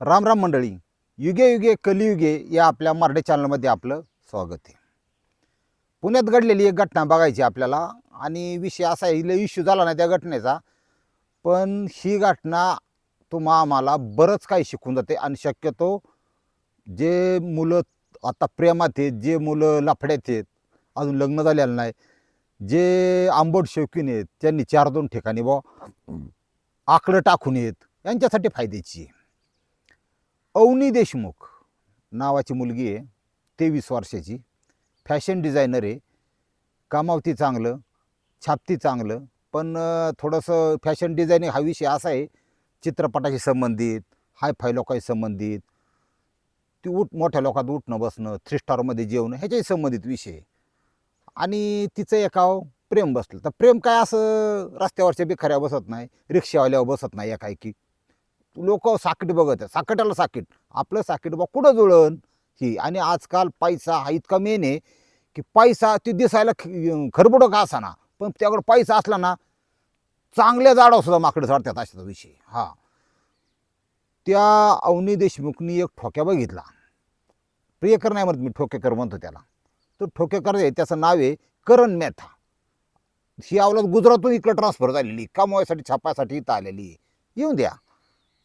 राम राम मंडळी युगे युगे कलियुगे या आपल्या मराठी चॅनलमध्ये आपलं स्वागत आहे. पुण्यात घडलेली एक घटना बघायची आपल्याला आणि विषय असा आहे इश्यू झाला नाही त्या घटनेचा. पण ही घटना तुम्हा आम्हाला बरंच काही शिकून जाते आणि शक्यतो जे मुलं आता प्रेमात आहेत जे मुलं लफड्यात आहेत अजून लग्न झालेलं नाही जे आंबट शौकीन आहेत त्यांनी चार दोन ठिकाणी बा आकडं टाकून येत यांच्यासाठी फायद्याची आहे. अवनी देशमुख नावाची मुलगी आहे तेवीस वर्षाची. फॅशन डिझायनर आहे. कामावती चांगलं छापती चांगलं. पण थोडंसं फॅशन डिझायनिंग हा विषय असा आहे चित्रपटाशी संबंधित हाय फाय लोकांशी संबंधित ती उठ मोठ्या लोकात उठणं बसणं थ्री स्टारमध्ये जेवणं ह्याच्याही संबंधित विषय आणि तिचं एकाव प्रेम बसलं. तर प्रेम काय असं रस्त्यावरच्या बिखाऱ्या बसत नाही रिक्षावाल्यावर बसत नाही एकाएकी. लोक साकीट बघत आहे साकटाला साकीट. आपलं साकीट बा कुठं जुळण ही. आणि आजकाल पैसा हा इतका मेन आहे की पैसा ते दिसायला ख- खरबुडं का असाना? पण त्याकडे पैसा असला ना चांगल्या जाडावर सुद्धा माकडं चढतात अशाचा विषय. हा. त्या अवनी देशमुखनी एक ठोक्या बघितला. प्रियकर नाही म्हणत मी ठोकेकर म्हणतो त्याला. तो ठोकेकर आहे त्याचं नाव आहे करण मेहता. ही अवलाद गुजरातून इकडं ट्रान्सफर झालेली कमवायसाठी छापायसाठी इथं आलेली येऊन द्या.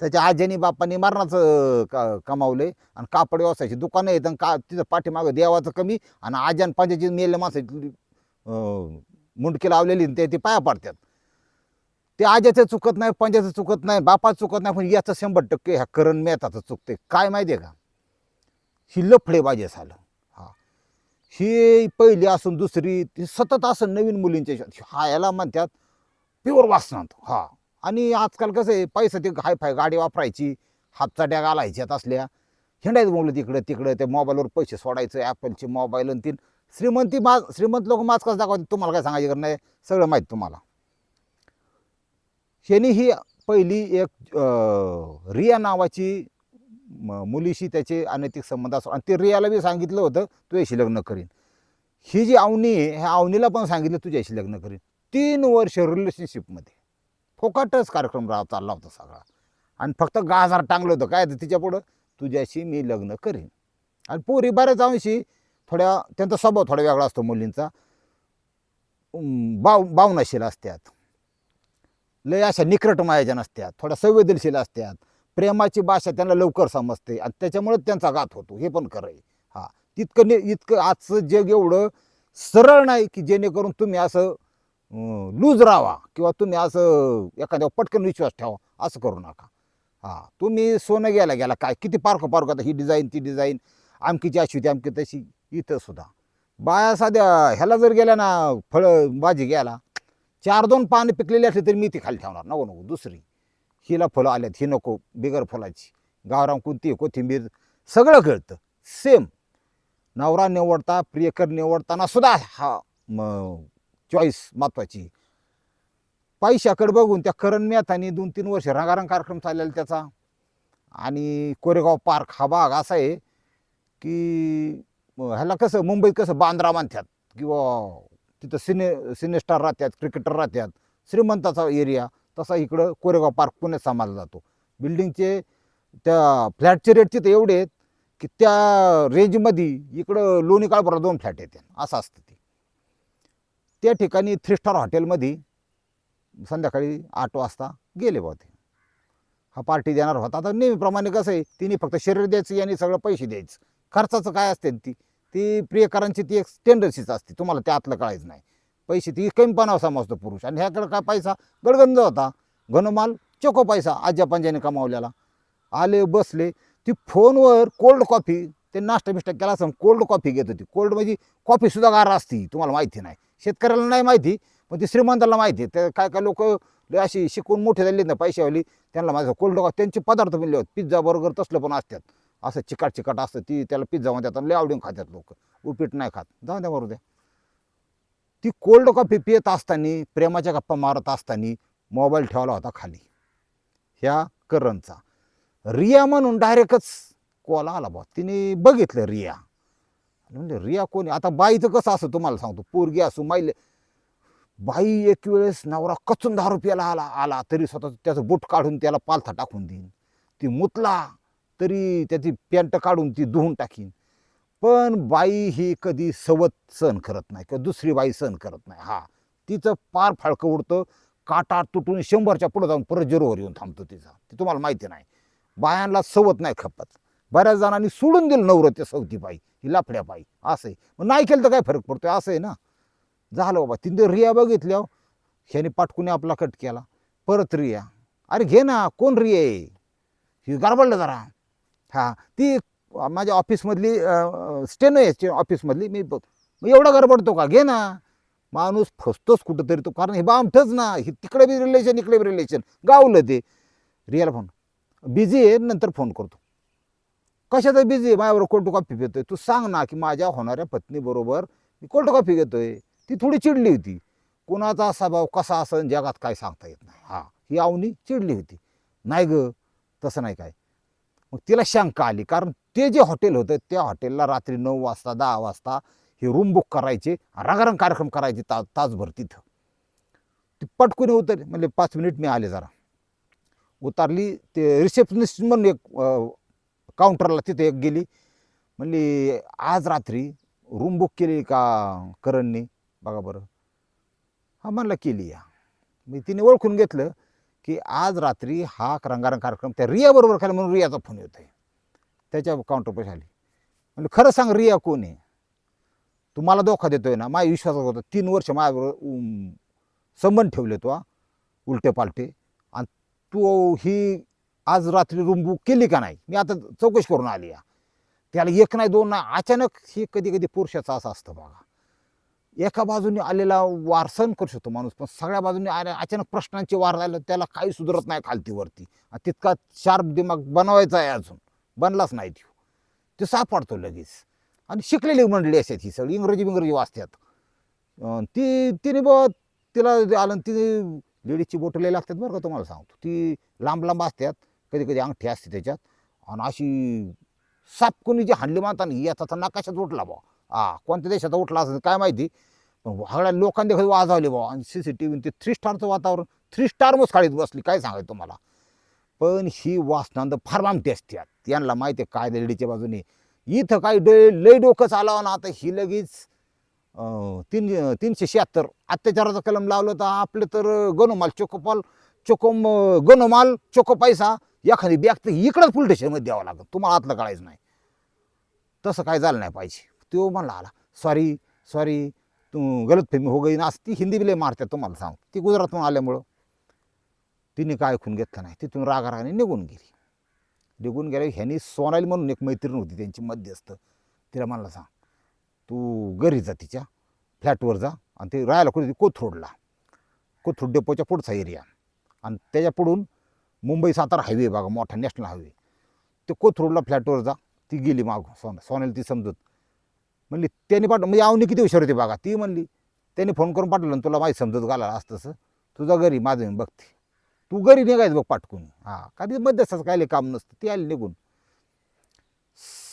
त्याच्या आजीनी बापांनी मरणाचं का कमावले आणि कापड व्यवसायाची दुकानं आहेत आणि का तिथं पाठीमागं देवाचं कमी आणि आजान पाजाची मेले माणसाची मुंडकी लावलेली आणि ते ती पाया पाडतात. ते आज्याचं चुकत नाही पंजाचं चुकत नाही बापाचं चुकत नाही पण याचं शंभर टक्के ह्या करण मेहताचं चुकते काय माहिती आहे का? ही लफडेबाजी झालं. हा. ही पहिली असून दुसरी ती सतत असं नवीन मुलींच्या हा याला म्हणतात प्युअर वासनात. हा. आणि आजकाल कसं आहे पैसा ते हाय फाय गाडी वापरायची हातचा डॅग घालायच्यात असल्या. हिंडायचं बोललं तिकडं तिकडं ते मोबाईलवर पैसे सोडायचं ॲपलचे मोबाईल आणि तीन. श्रीमंती मा श्रीमंत लोक माच कसं दाखवते तुम्हाला काय सांगायचं नाही सगळं माहीत तुम्हाला. ह्यानी ही पहिली एक रिया नावाची म- मुलीशी त्याचे अनैतिक संबंध असतो. आणि ते रियाला बी सांगितलं होतं तुझ्याशी लग्न करीन. ही जी आवनी आहे ह्या आवनीला पण सांगितलं तुझ्याशी लग्न करीन. तीन वर्ष रिलेशनशिपमध्ये फोकाटच कार्यक्रम राह चालला होता सगळा. आणि फक्त गाजार टांगलं होतं. काय तिच्या पुढं? तुझ्याशी मी लग्न करीन. आणि पोरी बऱ्याच अंशी थोड्या त्यांचा स्वभाव थोडा वेगळा असतो मुलींचा. बाव बावनाशील असतात लय अशा निकट मायाजन असतात थोड्या संवेदनशील असतात प्रेमाची भाषा त्यांना लवकर समजते आणि त्याच्यामुळे त्यांचा घात होतो. हे पण खरं आहे. हा. तितकं नि इतकं आजचं जग एवढं सरळ नाही की जेणेकरून तुम्ही असं लूज राहावा किंवा तुम्ही असं एखाद्यावर पटकन विश्वास ठेवा असं करू नका. हां तुम्ही सोनं गेला गेला काय? किती पारखं पारखं आता ही डिझाईन ती डिझाईन आमकीची अशी होती आमकी तशी इथं सुद्धा. बाया साध्या ह्याला जर गेल्या ना फळं भाजी घ्यायला चार दोन पानं पिकलेली असली तरी मी ती खाली ठेवणार नको नको दुसरी. हिला फुलं आल्यात ही नको बिगर फुलाची. गावराम कोणती कोथिंबीर सगळं कळतं सेम नवरा निवडता प्रियकर निवडताना सुद्धा हा चॉईस महत्वाची. पैशाकडे बघून त्या करण आणि दोन तीन वर्ष रंगारंग कार्यक्रम चाललेला त्याचा. आणि कोरेगाव पार्क हा भाग असा आहे की ह्याला कसं मुंबईत कसं बांद्रा म्हणतात किंवा तिथं सिने सिनेस्टार राहतात क्रिकेटर राहतात श्रीमंताचा एरिया तसा इकडं कोरेगाव पार्क पुण्यात सांभाळला जातो. बिल्डिंगचे त्या फ्लॅटचे रेट तिथं एवढे आहेत की त्या रेंजमध्ये इकडं लोणी काळपुरा दोन फ्लॅट येते असं असतं ते. त्या ठिकाणी थ्री स्टार हॉटेलमध्ये संध्याकाळी आठ वाजता गेले बा ते. हा पार्टी देणार होता. आता नेहमीप्रमाणे कसं आहे तिने फक्त शरीर द्यायचं आणि सगळं पैसे द्यायचं. खर्चाचं काय असते ती? ती प्रियकरांची ती एक टेंडन्सीच असते. तुम्हाला त्यातलं कळायचं नाही. पैसे ती कमीपणावर समजतो पुरुष. आणि ह्याकडे काय पैसा? गडगंज होता. घनमाल चोको पैसा आज्या पंजाने कमावलेला. आले बसले. ती फोनवर कोल्ड कॉफी ते नाश्ता बिष्टा केला असं कोल्ड कॉफी घेत होती. कोल्ड म्हणजे कॉफीसुद्धा गार असती. तुम्हाला माहिती नाही. शेतकऱ्याला नाही माहिती पण ती श्रीमंताला माहिती. ते काय काय लोक अशी शिकून मोठे झाले ना पैशावाली त्यांना माझं कोल्ड कॉफी त्यांचे पदार्थ मिळले होते पिझ्झा बर्गर तसलं पण असतात. असं चिकाट चिकाट असतं ती त्याला पिझ्झा म्हणतात आणि लय आवडून खातात लोक. उपीट नाही खात. जाऊ द्या बरोबर द्या. ती कोल्ड कॉफी पियत असताना प्रेमाच्या गप्पा मारत असताना मोबाईल ठेवला होता खाली. ह्या करणचा. रिया म्हणून डायरेक्टच कॉल आला बा तिने बघितलं रिया. म्हणजे रिया कोणी आता बाईचं कसं असं तुम्हाला सांगतो पोरगी असू माईल. बाई एक वेळेस नवरा कचून दहा रुपयाला आला आला तरी स्वतः त्याचं बूट काढून त्याला पालथा टाकून देईन. ती मुतला तरी त्याची पॅन्ट काढून ती धुवून टाकीन. पण बाई ही कधी सवत सहन करत नाही किंवा दुसरी बाई सहन करत नाही. हा तिचं पार फाळकं उडतं काटा तुटून शंभरच्या पुढं जाऊन परत झिरोवर येऊन थांबतो तिचा. ते तुम्हाला माहिती नाही. बायांना सवत नाही खपत. बऱ्याच जणांनी सोडून दिलं नवरं त्या सवती बाई. ही लाफड्या बाई असं आहे. मग नाही केलं तर काय फरक पडतोय? असं आहे ना. झालं बाबा तिने रिया बघितल्या ह्याने पाटकुने आपला कट केला. परत रिया. अरे घे ना कोण रिया आहे? ही गडबडलं जरा. हा ती माझ्या ऑफिसमधली स्टेनो आहे ऑफिसमधली मी बघ. मग एवढा गडबडतो का? घे ना. माणूस फसतोच कुठंतरी तो. कारण हे बामठच ना. हे तिकडे बी रिलेशन इकडे बी रिलेशन गावलं ते. रियाला फोन बिझी आहे नंतर फोन करतो. कशाचा बिझी आहे? माझ्याबरोबर कोल्ड कॉफी पितोय? तू सांग ना की माझ्या होणाऱ्या पत्नीबरोबर मी कोल्ड कॉफी घेतोय? ती थोडी चिडली होती. कोणाचा स्वभाव कसा असन जगात काय सांगता येत नाही. हा ही आवनी चिडली होती. नाही ग तसं नाही काय. मग तिला शंका आली. कारण ते जे हॉटेल होतं त्या हॉटेलला रात्री नऊ वाजता दहा वाजता हे रूम बुक करायचे. रंगारंग कार्यक्रम करायचे ता तासभर तिथं. ती पटकून उतरली. म्हणजे पाच मिनिट मी आले जरा. उतारली. ते रिसेप्शनिस्ट म्हणून एक काउंटरला तिथे एक गेली. म्हणली आज रात्री रूम बुक केली का करणनी? बघा बरं. हा म्हणला केली या. मी तिने ओळखून घेतलं की आज रात्री हा रंगारंग कार्यक्रम त्या रियाबरोबर खाली म्हणून रियाचा फोन येतो आहे. त्याच्या काउंटर पैसे आली. म्हणजे खरं सांग रिया कोण आहे? तू मला धोका देतोय ना. माझ्या विश्वासात होता तीन वर्ष माझ्याबरोबर संबंध ठेवले तो उलटे पालटे आणि तू ही आज रात्री रुंबू केली का नाही? मी आता चौकशी करून आली या. त्याला एक नाही दोन नाही अचानक हे कधी कधी पुरुषाचं असं असतं बघा. एका बाजूने आलेला वार सहन करू शकतो माणूस पण सगळ्या बाजूने आले अचानक प्रश्नांचे वार राहिलं त्याला काही सुधरत नाही खालतीवरती. आणि तितका शार्प दिमाग बनवायचा आहे अजून. बनलाच नाही तो. ते सापडतो लगेच. आणि शिकलेली मंडळी असतात ही सगळी इंग्रजी इंग्रजी वाचतात. ती तिने बघ तिला जे आलं आणि लेडीजची बोटं लई लागतात बरं का तुम्हाला सांगतो. ती लांब लांब असतात. कधी कधी अंगठी असते त्याच्यात. आणि अशी साप कोणी जी हाणली मानताना याचा नकाशात उठला बा हा कोणत्या देशाचा उठला असं काय माहिती? पण सगळ्या लोकांनी देखील वाजवले बा आणि सी सी टी व्ही ते थ्री स्टारचं वातावरण थ्री स्टार मग बसली काय सांगायचं तुम्हाला? पण ही वासनांत फार मामटी असते यांना माहिती आहे काय लेडीच्या बाजूने. इथं काही डे लय डोकं चालावं ना आता ही लगेच तीन तीनशे शहात्तर अत्याचाराचा कलम लावलं तर आपलं तर गणोमाल चोकोपाल चोकोम गणोमाल चोको पैसा एखादी बॅग तर इकडंच पोलीस स्टेशनमध्ये द्यावं लागतं तुम्हाला आतलं कळायचं नाही. तसं काय झालं नाही पाहिजे. तो म्हणला आला सॉरी सॉरी तू गलतफहमी हो गई ना. ती हिंदी बिले मारतात तुम्हाला सांग. ती गुजरातहून आल्यामुळं. तिने काय ऐकून घेतलं नाही. तिथून रागारागाने निघून गेली. निघून गेले ह्यानी सोनाली म्हणून एक मैत्रीण होती त्यांची मध्यस्थ. तिला म्हणला सांग तू घरी जा तिच्या फ्लॅटवर जा आणि ते राहायला कुठे कोथरूडला. कोथरूड डेपोच्या पुढचा एरिया. आणि त्याच्या पुढून मुंबई सातारा हायवे बघा मोठा नॅशनल हायवे ते कोथरूडला फ्लॅटवर जा ती गेली माग सोन सोन्याला ती समजत. म्हणली त्याने पाठ म्हणजे आवनी किती हुशार होती बघा ती म्हणली त्याने फोन करून पाठवलं आणि तुला माहीत समजत घाला असं तसं तुझा घरी माझं मी बघते तू. घरी निघायचं बघ पाठकून. हां कधी मध्यस्थाचं कायले काम नसतं ती आली निघून.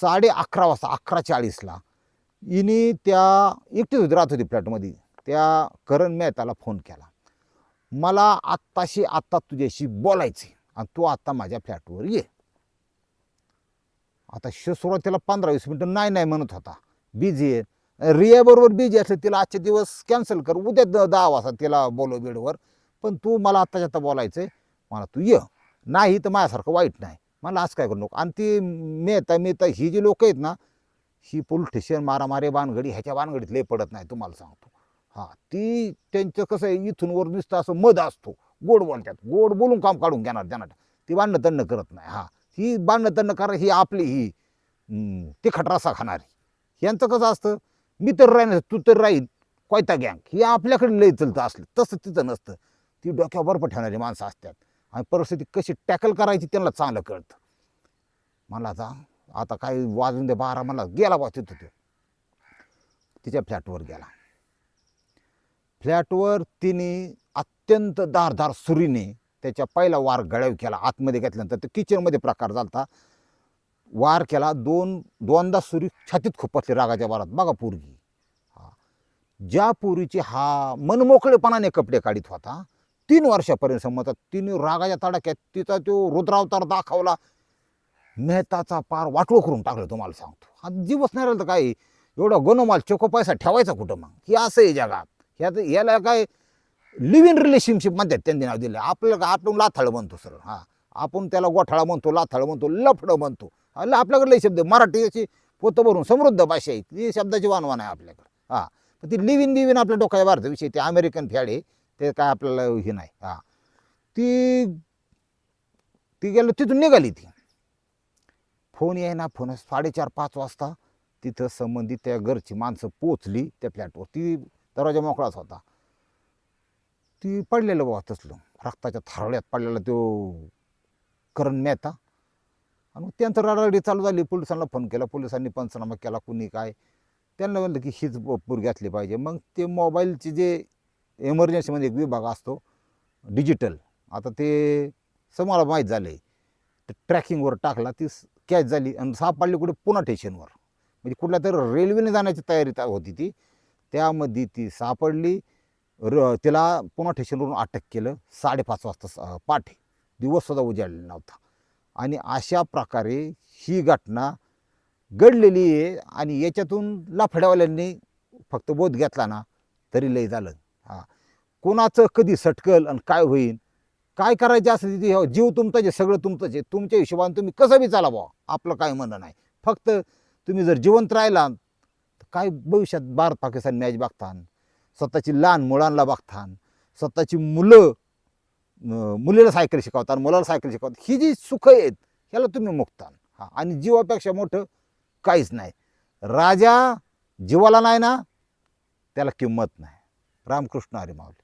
साडे अकरा वाजता अकरा चाळीसला हिने त्या एकटीच होती राहत होती फ्लॅटमध्ये त्या करण मेहताला फोन केला. मला आत्ताशी आत्ता तुझ्याशी बोलायचे आणि तू आत्ता माझ्या फ्लॅटवर ये. आता श सुरुवातीला पंधरा वीस मिनटं नाही नाही म्हणत होता. बिझी आहे. रियाबरोबर बिझी असले तिला आजचे दिवस कॅन्सल कर. उद्या द- दहा वाजता तिला बोलव बेडवर. पण तू मला आत्ताच्या आता बोलायचं आहे मला तू ये. नाही तर माझ्यासारखं वाईट नाही. मला आज काय करू नको. आणि ती मेहता मेहता ही जी लोक आहेत ना ही पोलीस स्टेशन मारामारे बानगडी ह्याच्या बानगडीत लय पडत नाही तुम्हाला सांगतो. हां ती त्यांचं कसं आहे इथून वर नुसतं असं मध असतो. गोड बोलतात. गोड बोलून काम काढून घेणार त्यांना. ती बांधणं तन्न करत नाही. हां. ही बांधणं तन्न करा ही आपली ही तिखट रसा खाणारी. यांचं कसं असतं? मी तर राहीन तू तर राहील कोयता गँग. ही आपल्याकडे लय चलतं असलं. तसं तिथं नसतं. ती डोक्यावर बर्फ ठेवणारी माणसं असतात. आणि परिस्थिती कशी टॅकल करायची त्यांना चांगलं कळतं. मला जा आता काय वाजून दे बारा मला गेला बा तिथं तो. तिच्या फ्लॅटवर गेला. फ्लॅटवर तिने अत्यंत धारधार सुरीने त्याच्या पहिला वार गळ्याव केला. आतमध्ये घेतल्यानंतर तर किचनमध्ये प्रकार झाला वार केला. दोन दोनदा सुरी छातीत खुपसली रागाच्या वारात. बघा पोरगी. हा. ज्या पोरीची हा मनमोकळेपणाने कपडे काढीत होता तीन वर्षापर्यंत समजतात तिने रागाच्या तडाक्यात तिचा तो रुद्रावतार दाखवला. मेहताचा पार वाटलो करून टाकलं तुम्हाला सांगतो. हा जीवच नाही राहिलं तर काय? एवढा गोनोमाल चोको पैसा ठेवायचा कुठं मग? हे असं आहे जगात. ह्या याला काय लिव्ह इन रिलेशनशिप म्हणतात त्यांनी नाव दिलं. आपल्याला आपण लाथाळ म्हणतो सर हां. आपण त्याला गोठाळा म्हणतो लाथाळ म्हणतो लफडं म्हणतो. आपल्याकडे लई शब्द मराठी अशी पोतं भरून समृद्ध भाषा आहे ती शब्दाची वानवान आहे आपल्याकडे हां. पण ती लिव्ह इन लिव्ह इन आपल्या डोक्याच्या भारत विषय ते अमेरिकन फॅड आहे. ते काय आपल्याला हे नाही हां. ती ती गेलो तिथून निघाली ती. फोन याय ना फोन साडेचार पाच वाजता तिथं संबंधित त्या घरची माणसं पोचली त्या फ्लॅटवर ती दरवाजा मोकळाच होता. ती पडलेलं बाबा तसलं रक्ताच्या थारळ्यात पडलेला तो करण मेहता. आणि त्यांचं रडारडी चालू झाली. पोलिसांना फोन केला. पोलिसांनी पंचनामा केला. कुणी काय? त्यांना म्हणलं की हीच पूर घेतली पाहिजे. मग ते मोबाईलचे जे एमर्जन्सीमध्ये एक विभाग असतो. डिजिटल आता ते समोर माहीत झालं आहे तर ट्रॅकिंगवर टाकला. ती कॅच झाली. आणि सापडली कुठे? पुन्हा स्टेशनवर म्हणजे कुठल्या तरी रेल्वेने जाण्याची तयारी होती ती. त्यामध्ये ती सापडली. र तिला पुन्हा ठेशनवरून अटक केलं. साडेपाच वाजता स- पाठे. दिवससुद्धा उजाडलेला नव्हता. आणि अशा प्रकारे ही घटना घडलेली आहे आणि याच्यातून लाफड्यावाल्यांनी फक्त बोध घेतला ना तरी लय झालं. हां. कोणाचं कधी सटकल आणि काय होईल? काय करायचं असं तिथे? हो, जीव तुमचं जे सगळं तुमचंच आहे. तुमच्या हिशोबाने तुम्ही कसं बी चाला बुवा. आपलं काय म्हणणं नाही. फक्त तुम्ही जर जिवंत राहिला तर काय भविष्यात भारत पाकिस्तान मॅच बघता स्वतःची लहान मुलांना बघतान स्वतःची मुलं मुलीला सायकल शिकवतात मुलाला सायकल शिकवतात ही जी सुखं आहेत ह्याला तुम्ही मुक्तान. हा आणि जीवापेक्षा मोठं काहीच नाही. राजा जीवाला नाही ना त्याला किंमत नाही. रामकृष्ण हरिमावली